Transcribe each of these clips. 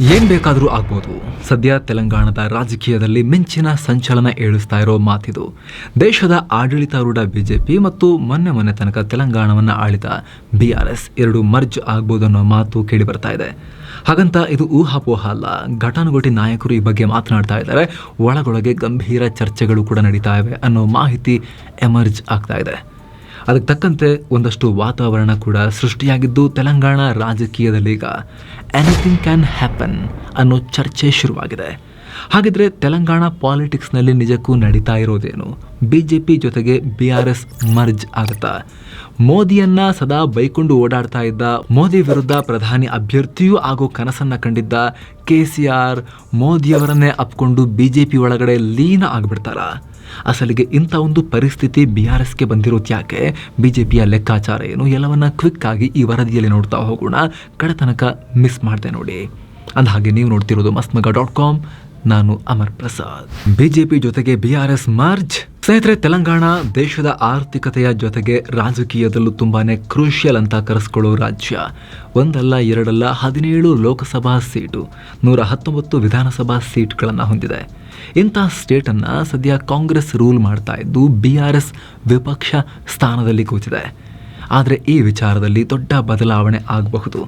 ಏನ್ ಬೇಕಾದರೂ ಆಗ್ಬೋದು. ಸದ್ಯ ತೆಲಂಗಾಣದ ರಾಜಕೀಯದಲ್ಲಿ ಮಿಂಚಿನ ಸಂಚಲನ ಏಳಿಸ್ತಾ ಇರೋ ಮಾತಿದು. ದೇಶದ ಆಡಳಿತಾರೂಢ ಬಿಜೆಪಿ ಮತ್ತು ಮೊನ್ನೆ ಮೊನ್ನೆ ತನಕ ತೆಲಂಗಾಣವನ್ನ ಆಳಿದ ಬಿಆರ್ಎಸ್ ಎರಡು ಮರ್ಜ್ ಆಗ್ಬೋದು ಅನ್ನೋ ಮಾತು ಕೇಳಿ ಬರ್ತಾ ಇದೆ. ಹಾಗಂತ ಇದು ಊಹಾಪೋಹ ಅಲ್ಲ. ಘಟಾನುಘಟಿ ನಾಯಕರು ಈ ಬಗ್ಗೆ ಮಾತನಾಡ್ತಾ ಇದ್ದಾರೆ. ಒಳಗೊಳಗೆ ಗಂಭೀರ ಚರ್ಚೆಗಳು ಕೂಡ ನಡೀತಾ ಇವೆ ಅನ್ನೋ ಮಾಹಿತಿ ಎಮರ್ಜ್ ಆಗ್ತಾ ಇದೆ. ಅದಕ್ಕೆ ತಕ್ಕಂತೆ ಒಂದಷ್ಟು ವಾತಾವರಣ ಕೂಡ ಸೃಷ್ಟಿಯಾಗಿದ್ದು ತೆಲಂಗಾಣ ರಾಜಕೀಯದಲ್ಲಿ ಈಗ ಎನಿಥಿಂಗ್ ಕ್ಯಾನ್ ಹ್ಯಾಪನ್ ಅನ್ನೋ ಚರ್ಚೆ ಶುರುವಾಗಿದೆ. ಹಾಗಿದ್ರೆ ತೆಲಂಗಾಣ ಪಾಲಿಟಿಕ್ಸ್ನಲ್ಲಿ ನಿಜಕ್ಕೂ ನಡೀತಾ ಇರೋದೇನು? ಬಿ ಜೆ ಪಿ ಜೊತೆಗೆ ಬಿ ಆರ್ ಎಸ್ ಮರ್ಜ್ ಆಗುತ್ತಾ? ಮೋದಿಯನ್ನ ಸದಾ ಬೈಕೊಂಡು ಓಡಾಡ್ತಾ ಇದ್ದ, ಮೋದಿ ವಿರುದ್ಧ ಪ್ರಧಾನಿ ಅಭ್ಯರ್ಥಿಯೂ ಆಗೋ ಕನಸನ್ನ ಕಂಡಿದ್ದ ಕೆ ಸಿ ಆರ್ ಮೋದಿಯವರನ್ನೇ ಅಪ್ಕೊಂಡು ಬಿ ಜೆ ಪಿ ಒಳಗಡೆ ಲೀನ ಆಗ್ಬಿಡ್ತಾರಾ? ಅಸಲಿಗೆ ಇಂಥ ಒಂದು ಪರಿಸ್ಥಿತಿ ಬಿ ಆರ್ ಎಸ್ಗೆ ಬಂದಿರೋದು ಯಾಕೆ? ಪಿಯ ಲೆಕ್ಕಾಚಾರ ಏನು? ಎಲ್ಲವನ್ನ ಕ್ವಿಕ್ ಆಗಿ ಈ ವರದಿಯಲ್ಲಿ ನೋಡ್ತಾ ಹೋಗೋಣ. ಕಡತನಕ ಮಿಸ್ ಮಾಡಿದೆ ನೋಡಿ. ಅಂದ ಹಾಗೆ ನೀವು ನೋಡ್ತಿರೋದು ಮಸ್ಮಗ ಡಾಟ್ ಕಾಮ್ ನಾನು ಅಮರ್ ಪ್ರಸಾದ್. ಬಿಜೆಪಿ ಜೊತೆಗೆ ಬಿ ಆರ್ ಎಸ್ ಮಾರ್ಜ್ ಸ್ನೇಹಿತರೆ, ತೆಲಂಗಾಣ ದೇಶದ ಆರ್ಥಿಕತೆಯ ಜೊತೆಗೆ ರಾಜಕೀಯದಲ್ಲೂ ತುಂಬಾನೇ ಕ್ರೂಷಿಯಲ್ ಅಂತ ಕರೆಸ್ಕೊಳ್ಳೋ ರಾಜ್ಯ. ಒಂದಲ್ಲ, ಎರಡಲ್ಲ, ಹದಿನೇಳು ಲೋಕಸಭಾ ಸೀಟು, ನೂರ ಹತ್ತೊಂಬತ್ತು ವಿಧಾನಸಭಾ ಸೀಟ್ಗಳನ್ನು ಹೊಂದಿದೆ. ಇಂಥ ಸ್ಟೇಟನ್ನು ಸದ್ಯ ಕಾಂಗ್ರೆಸ್ ರೂಲ್ ಮಾಡ್ತಾ ಇದ್ದು ಬಿ ಆರ್ ಎಸ್ ವಿಪಕ್ಷ ಸ್ಥಾನದಲ್ಲಿ ಕೂತಿದೆ. ಆದರೆ ಈ ವಿಚಾರದಲ್ಲಿ ದೊಡ್ಡ ಬದಲಾವಣೆ ಆಗಬಹುದು.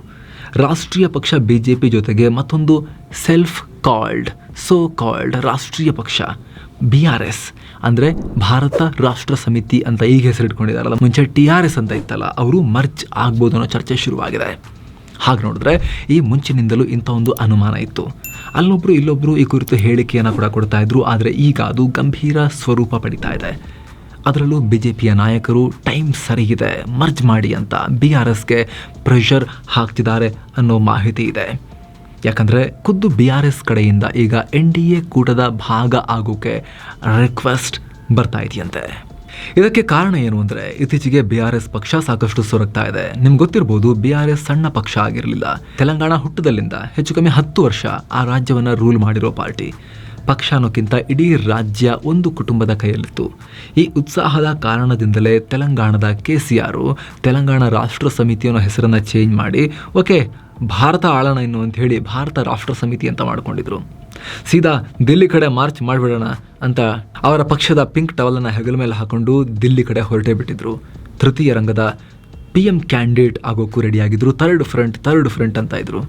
ರಾಷ್ಟ್ರೀಯ ಪಕ್ಷ ಬಿಜೆಪಿ ಜೊತೆಗೆ ಮತ್ತೊಂದು ಸೆಲ್ಫ್ ಕಾಲ್ಡ್ ಸೋ ಕಾಲ್ಡ್ ರಾಷ್ಟ್ರೀಯ ಪಕ್ಷ, ಬಿ ಆರ್ ಎಸ್. ಅಂದರೆ ಭಾರತ ರಾಷ್ಟ್ರ ಸಮಿತಿ ಅಂತ ಈಗ ಹೆಸರಿಟ್ಕೊಂಡಿದ್ದಾರಲ್ಲ, ಮುಂಚೆ ಟಿ ಆರ್ ಎಸ್ ಅಂತ ಇತ್ತಲ್ಲ, ಅವರು ಮರ್ಚ್ ಆಗ್ಬೋದು ಅನ್ನೋ ಚರ್ಚೆ ಶುರುವಾಗಿದೆ. ಹಾಗೆ ನೋಡಿದ್ರೆ ಈ ಮುಂಚಿನಿಂದಲೂ ಇಂಥ ಒಂದು ಅನುಮಾನ ಇತ್ತು. ಅಲ್ಲೊಬ್ರು ಇಲ್ಲೊಬ್ರು ಈ ಕುರಿತು ಹೇಳಿಕೆಯನ್ನು ಕೂಡ ಕೊಡ್ತಾ ಇದ್ರು, ಆದರೆ ಈಗ ಅದು ಗಂಭೀರ ಸ್ವರೂಪ ಪಡಿತಾ ಇದೆ. ಅದರಲ್ಲೂ ಬಿ ಜೆ ಪಿಯ ನಾಯಕರು ಟೈಮ್ ಸರಿಯಿದೆ ಮರ್ಜ್ ಮಾಡಿ ಅಂತ ಬಿ ಆರ್ ಎಸ್ಗೆ ಪ್ರೆಷರ್ ಹಾಕ್ತಿದ್ದಾರೆ ಅನ್ನೋ ಮಾಹಿತಿ ಇದೆ. ಯಾಕಂದರೆ ಖುದ್ದು ಬಿ ಆರ್ ಎಸ್ ಕಡೆಯಿಂದ ಈಗ ಎನ್ ಡಿ ಎ ಕೂಟದ ಭಾಗ ಆಗೋಕೆ ರಿಕ್ವೆಸ್ಟ್ ಬರ್ತಾ ಇದೆಯಂತೆ. ಇದಕ್ಕೆ ಕಾರಣ ಏನು ಅಂದರೆ ಇತ್ತೀಚೆಗೆ ಬಿ ಆರ್ ಎಸ್ ಪಕ್ಷ ಸಾಕಷ್ಟು ಸೊರಗ್ತಾ ಇದೆ. ನಿಮ್ಗೆ ಗೊತ್ತಿರಬಹುದು ಬಿ ಆರ್ ಎಸ್ ಸಣ್ಣ ಪಕ್ಷ ಆಗಿರಲಿಲ್ಲ. ತೆಲಂಗಾಣ ಹುಟ್ಟದಲ್ಲಿಂದ ಹೆಚ್ಚು ಕಮ್ಮಿ ಹತ್ತು ವರ್ಷ ಆ ರಾಜ್ಯವನ್ನು ರೂಲ್ ಮಾಡಿರೋ ಪಾರ್ಟಿ. ಪಕ್ಷ ಅನ್ನೋಕ್ಕಿಂತ ಇಡೀ ರಾಜ್ಯ ಒಂದು ಕುಟುಂಬದ ಕೈಯಲ್ಲಿತ್ತು. ಈ ಉತ್ಸಾಹದ ಕಾರಣದಿಂದಲೇ ತೆಲಂಗಾಣದ ಕೆ ಸಿ ಆರು, ತೆಲಂಗಾಣ ರಾಷ್ಟ್ರ ಸಮಿತಿ ಅನ್ನೋ ಹೆಸರನ್ನು ಚೇಂಜ್ ಮಾಡಿ, ಓಕೆ, ಭಾರತ ಆಳಣ ಇನ್ನು ಅಂತ ಹೇಳಿ ಭಾರತ ರಾಷ್ಟ್ರ ಸಮಿತಿ ಅಂತ ಮಾಡ್ಕೊಂಡಿದ್ರು. ಸೀದಾ ದಿಲ್ಲಿ ಕಡೆ ಮಾರ್ಚ್ ಮಾಡಿಬಿಡೋಣ. ಅಂತ ಅವರ ಪಕ್ಷದ ಪಿಂಕ್ ಟವಲನ್ನು ಹೆಗಲ ಮೇಲೆ ಹಾಕೊಂಡು ದಿಲ್ಲಿ ಕಡೆ ಹೊರಟೇ ಬಿಟ್ಟಿದ್ರು. ತೃತೀಯ ರಂಗದ ಪಿ ಎಂ ಕ್ಯಾಂಡಿಡೇಟ್ ಆಗೋಕ್ಕೂ ರೆಡಿಯಾಗಿದ್ರು. ಥರ್ಡ್ ಫ್ರಂಟ್ ಥರ್ಡ್ ಫ್ರಂಟ್ ಅಂತ ಇದ್ರು.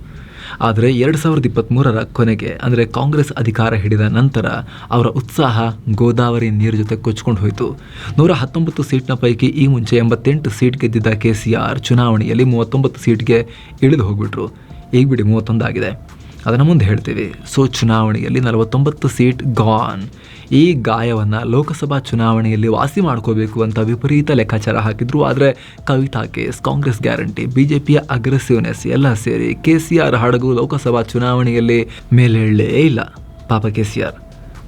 ಆದರೆ ಎರಡು ಸಾವಿರದ ಇಪ್ಪತ್ತ್ಮೂರರ ಕೊನೆಗೆ, ಅಂದರೆ ಕಾಂಗ್ರೆಸ್ ಅಧಿಕಾರ ಹಿಡಿದ ನಂತರ ಅವರ ಉತ್ಸಾಹ ಗೋದಾವರಿ ನೀರು ಜೊತೆ ಕೊಚ್ಕೊಂಡು ಹೋಯಿತು. ನೂರ ಹತ್ತೊಂಬತ್ತು ಸೀಟ್ನ ಪೈಕಿ ಈ ಮುಂಚೆ ಎಂಬತ್ತೆಂಟು ಸೀಟ್ ಗೆದ್ದಿದ್ದ ಕೆ ಸಿ ಆರ್ ಚುನಾವಣೆಯಲ್ಲಿ ಮೂವತ್ತೊಂಬತ್ತು ಸೀಟ್ಗೆ ಇಳಿದು ಹೋಗ್ಬಿಟ್ರು. ಈಗ ಬಿಡಿ ಮೂವತ್ತೊಂದಾಗಿದೆ. ಅದನ್ನು ಮುಂದೆ ಹೇಳ್ತೀವಿ. ಸೊ ಚುನಾವಣೆಯಲ್ಲಿ ನಲವತ್ತೊಂಬತ್ತು ಸೀಟ್ ಗಾನ್ ಈ ಗಾಯವನ್ನು ಲೋಕಸಭಾ ಚುನಾವಣೆಯಲ್ಲಿ ವಾಸಿ ಮಾಡ್ಕೋಬೇಕು ಅಂತ ವಿಪರೀತ ಲೆಕ್ಕಾಚಾರ ಹಾಕಿದ್ರು. ಆದರೆ ಕವಿತಾ ಕೇಸ್, ಕಾಂಗ್ರೆಸ್ ಗ್ಯಾರಂಟಿ, ಬಿಜೆಪಿಯ ಅಗ್ರೆಸಿವ್ನೆಸ್ ಎಲ್ಲ ಸೇರಿ ಕೆ ಸಿ ಆರ್ ಹಡಗು ಲೋಕಸಭಾ ಚುನಾವಣೆಯಲ್ಲಿ ಮೇಲೇಳಲೇ ಇಲ್ಲ. ಪಾಪ ಕೆ ಸಿ ಆರ್.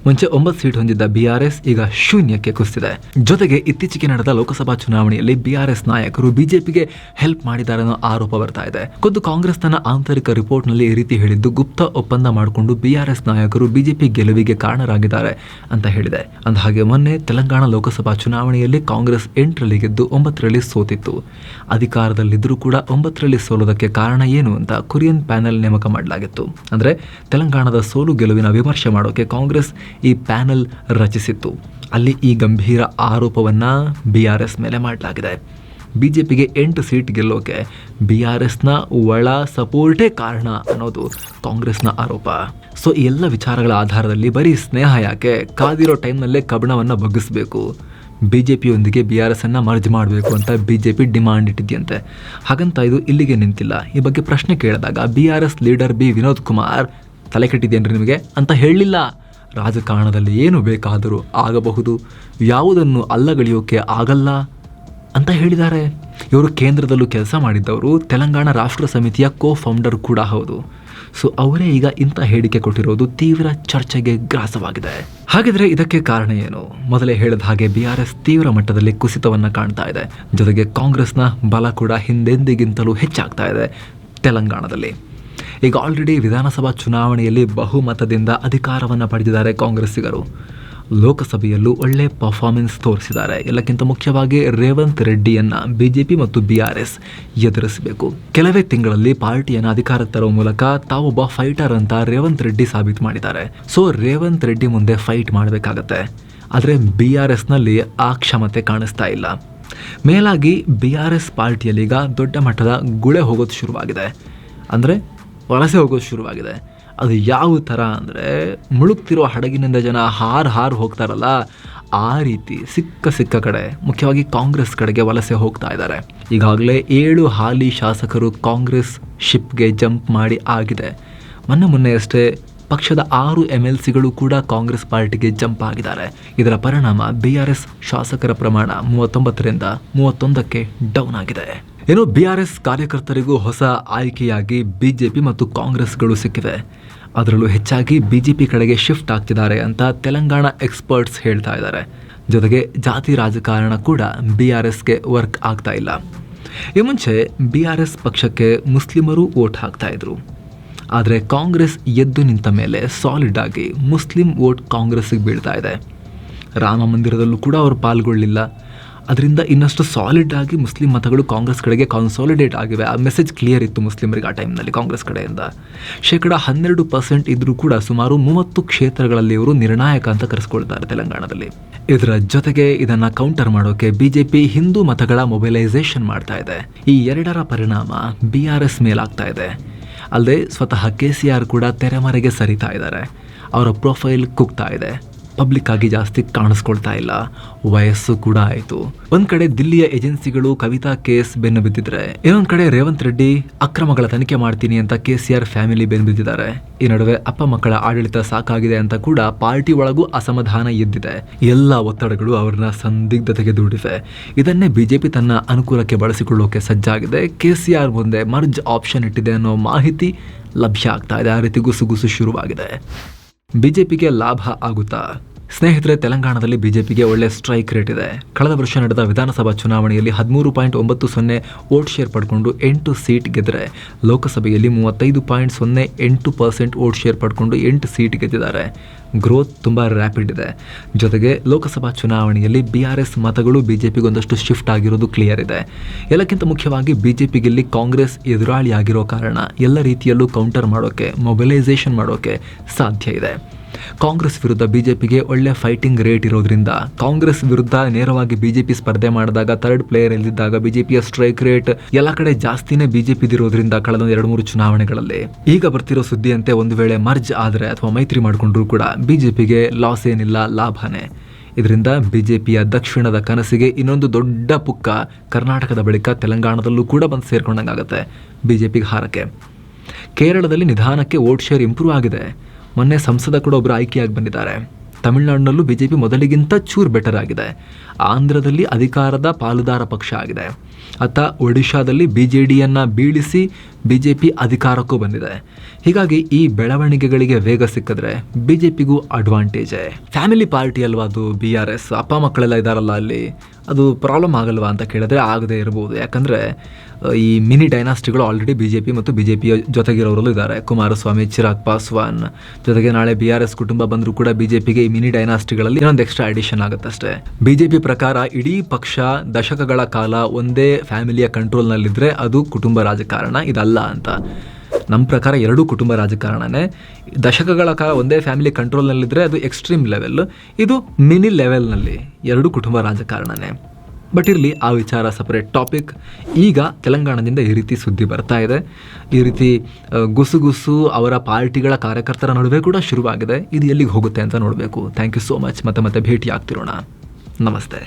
ಮುಂಚೆ ಒಂಬತ್ತು ಸೀಟ್ ಹೊಂದಿದ್ದ ಬಿಆರ್ಎಸ್ ಈಗ ಶೂನ್ಯಕ್ಕೆ ಕುಸಿದಿದೆ. ಜೊತೆಗೆ ಇತ್ತೀಚೆಗೆ ನಡೆದ ಲೋಕಸಭಾ ಚುನಾವಣೆಯಲ್ಲಿ ಬಿಆರ್ಎಸ್ ನಾಯಕರು ಬಿಜೆಪಿಗೆ ಹೆಲ್ಪ್ ಮಾಡಿದ್ದಾರೆ ಅನ್ನೋ ಆರೋಪ ಬರ್ತಾ ಇದೆ. ಖುದ್ದು ಕಾಂಗ್ರೆಸ್ ತನ್ನ ಆಂತರಿಕ ರಿಪೋರ್ಟ್ನಲ್ಲಿ ಈ ರೀತಿ ಹೇಳಿದ್ದು, ಗುಪ್ತ ಒಪ್ಪಂದ ಮಾಡಿಕೊಂಡು ಬಿಆರ್ಎಸ್ ನಾಯಕರು ಬಿಜೆಪಿ ಗೆಲುವಿಗೆ ಕಾರಣರಾಗಿದ್ದಾರೆ ಅಂತ ಹೇಳಿದೆ. ಅಂದಹಾಗೆ, ಮೊನ್ನೆ ತೆಲಂಗಾಣ ಲೋಕಸಭಾ ಚುನಾವಣೆಯಲ್ಲಿ ಕಾಂಗ್ರೆಸ್ ಎಂಟರಲ್ಲಿ ಗೆದ್ದು ಒಂಬತ್ತರಲ್ಲಿ ಸೋತಿತ್ತು. ಅಧಿಕಾರದಲ್ಲಿದ್ದರೂ ಕೂಡ ಒಂಬತ್ತರಲ್ಲಿ ಸೋಲೋದಕ್ಕೆ ಕಾರಣ ಏನು ಅಂತ ಕುರಿಯನ್ ಪ್ಯಾನೆಲ್ ನೇಮಕ ಮಾಡಲಾಗಿತ್ತು. ಅಂದರೆ, ತೆಲಂಗಾಣದ ಸೋಲು ಗೆಲುವಿನ ವಿಮರ್ಶೆ ಮಾಡೋಕೆ ಕಾಂಗ್ರೆಸ್ ಈ ಪ್ಯಾನಲ್ ರಚಿಸಿತ್ತು. ಅಲ್ಲಿ ಈ ಗಂಭೀರ ಆರೋಪವನ್ನು ಬಿ ಆರ್ ಎಸ್ ಮೇಲೆ ಮಾಡಲಾಗಿದೆ. ಬಿ ಜೆ ಪಿಗೆ ಎಂಟು ಸೀಟ್ ಗೆಲ್ಲೋಕೆ ಬಿ ಆರ್ ಎಸ್ನ ಒಳ ಸಪೋರ್ಟೇ ಕಾರಣ ಅನ್ನೋದು ಕಾಂಗ್ರೆಸ್ನ ಆರೋಪ. ಸೊ ಈ ಎಲ್ಲ ವಿಚಾರಗಳ ಆಧಾರದಲ್ಲಿ ಬರೀ ಸ್ನೇಹ ಯಾಕೆ? ಕಾದಿರೋ ಟೈಮ್ನಲ್ಲೇ ಕಬಣವನ್ನು ಬಗ್ಗಿಸಬೇಕು. ಬಿ ಜೆ ಪಿಯೊಂದಿಗೆ ಬಿ ಆರ್ ಎಸ್ ಅನ್ನು ಮರ್ಜ್ ಮಾಡಬೇಕು ಅಂತ ಬಿ ಜೆ ಪಿ ಡಿಮಾಂಡ್ ಇಟ್ಟಿದ್ಯಂತೆ. ಹಾಗಂತ ಇದು ಇಲ್ಲಿಗೆ ನಿಂತಿಲ್ಲ. ಈ ಬಗ್ಗೆ ಪ್ರಶ್ನೆ ಕೇಳಿದಾಗ B R S leader B Vinod Kumar, ತಲೆ ಕೆಟ್ಟಿದ್ದೇನ್ರಿ ನಿಮಗೆ? ಅಂತ ಹೇಳಲಿಲ್ಲ ರಾಜಕಾರಣದಲ್ಲಿ ಏನು ಬೇಕಾದರೂ ಆಗಬಹುದು. ಯಾವುದನ್ನು ಅಲ್ಲಗಳೆಯೋಕೆ ಆಗಲ್ಲ ಅಂತ ಹೇಳಿದ್ದಾರೆ. ಇವರು ಕೇಂದ್ರದಲ್ಲೂ ಕೆಲಸ ಮಾಡಿದ್ದವರು ತೆಲಂಗಾಣ ರಾಷ್ಟ್ರ ಸಮಿತಿಯ ಕೋ ಫೌಂಡರ್ ಕೂಡ ಹೌದು. ಸೊ ಅವರೇ ಈಗ ಇಂಥ ಹೇಳಿಕೆ ಕೊಟ್ಟಿರೋದು ತೀವ್ರ ಚರ್ಚೆಗೆ ಗ್ರಾಸವಾಗಿದೆ. ಹಾಗಿದ್ರೆ ಇದಕ್ಕೆ ಕಾರಣ ಏನು? ಮೊದಲೇ ಹೇಳಿದ ಹಾಗೆ ಬಿ ಆರ್ ಎಸ್ ತೀವ್ರ ಮಟ್ಟದಲ್ಲಿ ಕುಸಿತವನ್ನು ಕಾಣ್ತಾ ಇದೆ. ಜೊತೆಗೆ ಕಾಂಗ್ರೆಸ್ನ ಬಲ ಕೂಡ ಹಿಂದೆಂದಿಗಿಂತಲೂ ಹೆಚ್ಚಾಗ್ತಾ ಇದೆ ತೆಲಂಗಾಣದಲ್ಲಿ. ಈಗ ಆಲ್ರೆಡಿ ವಿಧಾನಸಭಾ ಚುನಾವಣೆಯಲ್ಲಿ ಬಹುಮತದಿಂದ ಅಧಿಕಾರವನ್ನು ಪಡೆದಿದ್ದಾರೆ ಕಾಂಗ್ರೆಸ್ಸಿಗರು. ಲೋಕಸಭೆಯಲ್ಲೂ ಒಳ್ಳೆ ಪರ್ಫಾರ್ಮೆನ್ಸ್ ತೋರಿಸಿದ್ದಾರೆ. ಎಲ್ಲಕ್ಕಿಂತ ಮುಖ್ಯವಾಗಿ ರೇವಂತ್ ರೆಡ್ಡಿಯನ್ನ ಬಿಜೆಪಿ ಮತ್ತು ಬಿ ಆರ್ ಎಸ್ ಎದುರಿಸಬೇಕು. ಕೆಲವೇ ತಿಂಗಳಲ್ಲಿ ಪಾರ್ಟಿಯನ್ನು ಅಧಿಕಾರ ತರುವ ಮೂಲಕ ತಾವೊಬ್ಬ ಫೈಟರ್ ಅಂತ ರೇವಂತ್ ರೆಡ್ಡಿ ಸಾಬೀತು ಮಾಡಿದ್ದಾರೆ. ಸೊ ರೇವಂತ್ ರೆಡ್ಡಿ ಮುಂದೆ ಫೈಟ್ ಮಾಡಬೇಕಾಗತ್ತೆ. ಆದರೆ ಬಿ ಆರ್ ಎಸ್ನಲ್ಲಿ ಆ ಕ್ಷಮತೆ ಕಾಣಿಸ್ತಾ ಇಲ್ಲ. ಮೇಲಾಗಿ ಬಿ ಆರ್ ಎಸ್ ಪಾರ್ಟಿಯಲ್ಲಿ ಈಗ ದೊಡ್ಡ ಮಟ್ಟದ ಗುಳೆ ಹೋಗೋದು ಶುರುವಾಗಿದೆ. ಅಂದರೆ ವಲಸೆ ಹೋಗೋದು ಶುರುವಾಗಿದೆ. ಅದು ಯಾವ ಥರ ಅಂದರೆ ಮುಳುಗ್ತಿರೋ ಹಡಗಿನಿಂದ ಜನ ಹಾರು ಹಾರು ಹೋಗ್ತಾರಲ್ಲ, ಆ ರೀತಿ ಸಿಕ್ಕ ಸಿಕ್ಕ ಕಡೆ, ಮುಖ್ಯವಾಗಿ ಕಾಂಗ್ರೆಸ್ ಕಡೆಗೆ ವಲಸೆ ಹೋಗ್ತಾ ಇದ್ದಾರೆ. ಈಗಾಗಲೇ ಏಳು ಹಾಲಿ ಶಾಸಕರು ಕಾಂಗ್ರೆಸ್ ಶಿಪ್ಗೆ ಜಂಪ್ ಮಾಡಿ ಆಗಿದೆ. ಮೊನ್ನೆ ಮೊನ್ನೆ ಅಷ್ಟೇ ಪಕ್ಷದ ಆರು ಎಂ ಎಲ್ ಸಿಗಳು ಕೂಡ ಕಾಂಗ್ರೆಸ್ ಪಾರ್ಟಿಗೆ ಜಂಪ್ ಆಗಿದ್ದಾರೆ. ಇದರ ಪರಿಣಾಮ ಬಿ ಆರ್ ಎಸ್ ಶಾಸಕರ ಪ್ರಮಾಣ ಮೂವತ್ತೊಂಬತ್ತರಿಂದ ಮೂವತ್ತೊಂದಕ್ಕೆ ಡೌನ್ ಆಗಿದೆ. ಇನ್ನು ಬಿ ಆರ್ ಎಸ್ ಕಾರ್ಯಕರ್ತರಿಗೂ ಹೊಸ ಆಯ್ಕೆಯಾಗಿ ಬಿಜೆಪಿ ಮತ್ತು ಕಾಂಗ್ರೆಸ್ಗಳು ಸಿಕ್ಕಿವೆ. ಅದರಲ್ಲೂ ಹೆಚ್ಚಾಗಿ ಬಿಜೆಪಿ ಕಡೆಗೆ ಶಿಫ್ಟ್ ಆಗ್ತಿದ್ದಾರೆ ಅಂತ ತೆಲಂಗಾಣ ಎಕ್ಸ್ಪರ್ಟ್ಸ್ ಹೇಳ್ತಾ ಇದ್ದಾರೆ. ಜೊತೆಗೆ ಜಾತಿ ರಾಜಕಾರಣ ಕೂಡ ಬಿ ಆರ್ ಎಸ್ಗೆ ವರ್ಕ್ ಆಗ್ತಾ ಇಲ್ಲ. ಈ ಮುಂಚೆ ಬಿ ಆರ್ ಎಸ್ ಪಕ್ಷಕ್ಕೆ ಮುಸ್ಲಿಮರು ವೋಟ್ ಹಾಕ್ತಾ ಇದ್ರು. ಆದರೆ ಕಾಂಗ್ರೆಸ್ ಎದ್ದು ನಿಂತ ಮೇಲೆ ಸಾಲಿಡ್ ಆಗಿ ಮುಸ್ಲಿಂ ವೋಟ್ ಕಾಂಗ್ರೆಸ್ಸಿಗೆ ಬೀಳ್ತಾ ಇದೆ. ರಾಮ ಮಂದಿರದಲ್ಲೂ ಕೂಡ ಅವರು ಪಾಲ್ಗೊಳ್ಳಿಲ್ಲ. ಅದರಿಂದ ಇನ್ನಷ್ಟು ಸಾಲಿಡ್ ಆಗಿ ಮುಸ್ಲಿಂ ಮತಗಳು ಕಾಂಗ್ರೆಸ್ ಕಡೆಗೆ ಕಾನ್ಸಾಲಿಡೇಟ್ ಆಗಿವೆ. ಆ ಮೆಸೇಜ್ ಕ್ಲಿಯರ್ ಇತ್ತು ಮುಸ್ಲಿಮರಿಗೆ ಆ ಟೈಮ್ನಲ್ಲಿ ಕಾಂಗ್ರೆಸ್ ಕಡೆಯಿಂದ. ಶೇಕಡ ಹನ್ನೆರಡು ಪರ್ಸೆಂಟ್ ಇದ್ದರೂ ಕೂಡ ಸುಮಾರು ಮೂವತ್ತು ಕ್ಷೇತ್ರಗಳಲ್ಲಿ ಇವರು ನಿರ್ಣಾಯಕ ಅಂತ ಕರೆಸ್ಕೊಳ್ತಾರೆ ತೆಲಂಗಾಣದಲ್ಲಿ. ಇದರ ಜೊತೆಗೆ ಇದನ್ನ ಕೌಂಟರ್ ಮಾಡೋಕೆ ಬಿಜೆಪಿ ಹಿಂದೂ ಮತಗಳ ಮೊಬಿಲೈಸೇಷನ್ ಮಾಡ್ತಾ ಇದೆ. ಈ ಎರಡರ ಪರಿಣಾಮ ಬಿ ಆರ್ ಎಸ್ ಮೇಲಾಗ್ತಾ ಇದೆ. ಅಲ್ಲದೆ ಸ್ವತಃ ಕೆ ಸಿ ಆರ್ ಕೂಡ ತೆರೆಮರೆಗೆ ಸರಿತಾ ಇದ್ದಾರೆ. ಅವರ ಪ್ರೊಫೈಲ್ ಕುಗ್ತಾ ಇದೆ. ಪಬ್ಲಿಕ್ ಆಗಿ ಜಾಸ್ತಿ ಕಾಣಿಸ್ಕೊಳ್ತಾ ಇಲ್ಲ. ವಯಸ್ಸು ಕೂಡ ಆಯಿತು. ಒಂದ್ ಕಡೆ ದಿಲ್ಲಿಯ ಏಜೆನ್ಸಿಗಳು ಕವಿತಾ ಕೇಸ್ ಬೆನ್ನು ಬಿದ್ದಿದ್ರೆ, ಇನ್ನೊಂದ್ ಕಡೆ ರೇವಂತ್ ರೆಡ್ಡಿ ಅಕ್ರಮಗಳ ತನಿಖೆ ಮಾಡ್ತೀನಿ ಅಂತ ಕೆ ಸಿ ಆರ್ ಫ್ಯಾಮಿಲಿ ಬೆನ್ನು ಬಿದ್ದಿದ್ದಾರೆ. ಈ ನಡುವೆ ಅಪ್ಪ ಮಕ್ಕಳ ಆಡಳಿತ ಸಾಕಾಗಿದೆ ಅಂತ ಕೂಡ ಪಾರ್ಟಿ ಒಳಗೂ ಅಸಮಾಧಾನ ಎದ್ದಿದೆ. ಎಲ್ಲ ಒತ್ತಡಗಳು ಅವ್ರನ್ನ ಸಂದಿಗ್ಧತೆಗೆ ದೂಡಿವೆ. ಇದನ್ನೇ ಬಿಜೆಪಿ ತನ್ನ ಅನುಕೂಲಕ್ಕೆ ಬಳಸಿಕೊಳ್ಳೋಕೆ ಸಜ್ಜಾಗಿದೆ. ಕೆ ಸಿ ಆರ್ ಮುಂದೆ ಮರ್ಜ್ ಆಪ್ಷನ್ ಇಟ್ಟಿದೆ ಅನ್ನೋ ಮಾಹಿತಿ ಲಭ್ಯ ಆಗ್ತಾ ಇದೆ. ಆ ರೀತಿ ಗುಸುಗುಸು ಶುರುವಾಗಿದೆ. ಬಿಜೆಪಿಗೆ ಲಾಭ ಆಗುತ್ತಾ? ಸ್ನೇಹಿತರೆ, ತೆಲಂಗಾಣದಲ್ಲಿ ಬಿಜೆಪಿಗೆ ಒಳ್ಳೆ ಸ್ಟ್ರೈಕ್ ರೇಟ್ ಇದೆ. ಕಳೆದ ವರ್ಷ ನಡೆದ ವಿಧಾನಸಭಾ ಚುನಾವಣೆಯಲ್ಲಿ ಹದಿಮೂರು ಪಾಯಿಂಟ್ ಒಂಬತ್ತು ಸೊನ್ನೆ ವೋಟ್ ಶೇರ್ ಪಡ್ಕೊಂಡು ಎಂಟು ಸೀಟ್ ಗೆದ್ದರೆ ಲೋಕಸಭೆಯಲ್ಲಿ ಮೂವತ್ತೈದು ಪಾಯಿಂಟ್ ಸೊನ್ನೆ ಎಂಟು ಪರ್ಸೆಂಟ್ ವೋಟ್ ಶೇರ್ ಪಡ್ಕೊಂಡು ಎಂಟು ಸೀಟ್ ಗೆದ್ದಿದ್ದಾರೆ. ಗ್ರೋತ್ ತುಂಬ ರ್ಯಾಪಿಡ್ ಇದೆ. ಜೊತೆಗೆ ಲೋಕಸಭಾ ಚುನಾವಣೆಯಲ್ಲಿ ಬಿ ಆರ್ ಎಸ್ ಮತಗಳು ಬಿಜೆಪಿಗೆ ಒಂದಷ್ಟು ಶಿಫ್ಟ್ ಆಗಿರೋದು ಕ್ಲಿಯರ್ ಇದೆ. ಎಲ್ಲಕ್ಕಿಂತ ಮುಖ್ಯವಾಗಿ ಬಿಜೆಪಿಗಿಲ್ಲಿ ಕಾಂಗ್ರೆಸ್ ಎದುರಾಳಿಯಾಗಿರೋ ಕಾರಣ ಎಲ್ಲ ರೀತಿಯಲ್ಲೂ ಕೌಂಟರ್ ಮಾಡೋಕೆ, ಮೊಬಿಲೈಸೇಷನ್ ಮಾಡೋಕೆ ಸಾಧ್ಯ ಇದೆ. ಕಾಂಗ್ರೆಸ್ ವಿರುದ್ಧ ಬಿಜೆಪಿಗೆ ಒಳ್ಳೆ ಫೈಟಿಂಗ್ ರೇಟ್ ಇರೋದ್ರಿಂದ ಕಾಂಗ್ರೆಸ್ ವಿರುದ್ಧ ನೇರವಾಗಿ ಬಿಜೆಪಿ ಸ್ಪರ್ಧೆ ಮಾಡಿದಾಗ ಥರ್ಡ್ ಪ್ಲೇಯರ್ ಇಲ್ಲಿದ್ದಾಗ ಬಿಜೆಪಿಯ ಸ್ಟ್ರೈಕ್ ರೇಟ್ ಎಲ್ಲ ಕಡೆ ಜಾಸ್ತಿನೇ ಬಿಜೆಪಿ ಇರೋದ್ರಿಂದ ಕಳೆದ ಎರಡು ಮೂರು ಚುನಾವಣೆಗಳಲ್ಲಿ. ಈಗ ಬರ್ತಿರೋ ಸುದ್ದಿಯಂತೆ ಒಂದು ವೇಳೆ ಮರ್ಜ್ ಆದರೆ ಅಥವಾ ಮೈತ್ರಿ ಮಾಡಿಕೊಂಡ್ರೂ ಕೂಡ ಬಿಜೆಪಿಗೆ ಲಾಸ್ ಏನಿಲ್ಲ, ಲಾಭನೇ. ಇದರಿಂದ ಬಿಜೆಪಿಯ ದಕ್ಷಿಣದ ಕನಸಿಗೆ ಇನ್ನೊಂದು ದೊಡ್ಡ ಪುಕ್ಕ ಕರ್ನಾಟಕದ ಬಳಿಕ ತೆಲಂಗಾಣದಲ್ಲೂ ಕೂಡ ಬಂದು ಸೇರ್ಕೊಂಡಂಗಾಗುತ್ತೆ ಬಿಜೆಪಿಗೆ ಹಾರಕ್ಕೆ. ಕೇರಳದಲ್ಲಿ ನಿಧಾನಕ್ಕೆ ವೋಟ್ ಶೇರ್ ಇಂಪ್ರೂವ್ ಆಗಿದೆ. ಮೊನ್ನೆ ಸಂಸದ ಕೂಡ ಒಬ್ಬರು ಆಯ್ಕೆಯಾಗಿ ಬಂದಿದ್ದಾರೆ. ತಮಿಳುನಾಡಿನಲ್ಲೂ ಬಿಜೆಪಿ ಮೊದಲಿಗಿಂತ ಚೂರ್ ಬೆಟರ್ ಆಗಿದೆ. ಆಂಧ್ರದಲ್ಲಿ ಅಧಿಕಾರದ ಪಾಲುದಾರ ಪಕ್ಷ ಆಗಿದೆ. ಅತ್ತ ಒಡಿಶಾದಲ್ಲಿ ಬಿ ಜೆ ಡಿಯನ್ನು ಬೀಳಿಸಿ ಬಿ ಜೆ ಪಿ ಅಧಿಕಾರಕ್ಕೂ ಬಂದಿದೆ. ಹೀಗಾಗಿ ಈ ಬೆಳವಣಿಗೆಗಳಿಗೆ ವೇಗ ಸಿಕ್ಕಿದ್ರೆ ಬಿ ಜೆ ಪಿಗೂ ಅಡ್ವಾಂಟೇಜೇ ಫ್ಯಾಮಿಲಿ ಪಾರ್ಟಿ ಅಲ್ವಾ ಅದು ಬಿ ಆರ್ ಎಸ್ ಅಪ್ಪ ಮಕ್ಕಳೆಲ್ಲ ಇದ್ದಾರಲ್ಲ ಅಲ್ಲಿ? ಅದು ಪ್ರಾಬ್ಲಮ್ ಆಗಲ್ವಾ ಅಂತ ಕೇಳಿದ್ರೆ ಆಗದೆ ಇರ್ಬೋದು. ಯಾಕಂದರೆ ಈ ಮಿನಿ ಡೈನಾಸ್ಟಿಗಳು ಆಲ್ರೆಡಿ ಬಿ ಜೆ ಪಿ ಮತ್ತು ಬಿ ಜೆ ಪಿಯ ಜೊತೆಗಿರೋರಲ್ಲೂ ಇದ್ದಾರೆ ಕುಮಾರಸ್ವಾಮಿ, ಚಿರಾಗ್ ಪಾಸ್ವಾನ್, ಜೊತೆಗೆ ನಾಳೆ ಬಿ ಆರ್ ಎಸ್ ಕುಟುಂಬ ಬಂದರೂ ಕೂಡ ಬಿ ಜೆ ಪಿಗೆ ಈ ಮಿನಿ ಡೈನಾಸ್ಟಿಗಳಲ್ಲಿ ಇನ್ನೊಂದು ಎಕ್ಸ್ಟ್ರಾ ಅಡಿಷನ್ ಆಗುತ್ತಷ್ಟೇ ಬಿ ಜೆ ಪಿ ಪ್ರಕಾರ ಇಡೀ ಪಕ್ಷ ದಶಕಗಳ ಕಾಲ ಒಂದೇ ಫ್ಯಾಮಿಲಿಯ ಕಂಟ್ರೋಲ್ನಲ್ಲಿದ್ದರೆ ಅದು ಕುಟುಂಬ ರಾಜಕಾರಣ ಇದಲ್ಲ ಅಂತ. ನಮ್ಮ ಪ್ರಕಾರ ಎರಡೂ ಕುಟುಂಬ ರಾಜಕಾರಣನೇ. ದಶಕಗಳ ಕಾಲ ಒಂದೇ ಫ್ಯಾಮಿಲಿ ಕಂಟ್ರೋಲ್ನಲ್ಲಿದ್ದರೆ ಅದು ಎಕ್ಸ್ಟ್ರೀಮ್ ಲೆವೆಲ್. ಇದು ಮಿನಿ ಲೆವೆಲ್ನಲ್ಲಿ ಎರಡೂ ಕುಟುಂಬ ರಾಜಕಾರಣನೇ. ಬಟ್ ಇರಲಿ, ಆ ವಿಚಾರ ಸಪರೇಟ್ ಟಾಪಿಕ್ ಈಗ ತೆಲಂಗಾಣದಿಂದ ಈ ರೀತಿ ಸುದ್ದಿ ಬರ್ತಾ ಇದೆ. ಈ ರೀತಿ ಗುಸುಗುಸು ಅವರ ಪಾರ್ಟಿಗಳ ಕಾರ್ಯಕರ್ತರ ನಡುವೆ ಕೂಡ ಶುರುವಾಗಿದೆ. ಇದು ಎಲ್ಲಿಗೆ ಹೋಗುತ್ತೆ ಅಂತ ನೋಡಬೇಕು. ಥ್ಯಾಂಕ್ ಯು ಸೋ ಮಚ್ ಮತ್ತೆ ಮತ್ತೆ ಭೇಟಿ ಆಗ್ತಿರೋಣ ನಮಸ್ತೆ.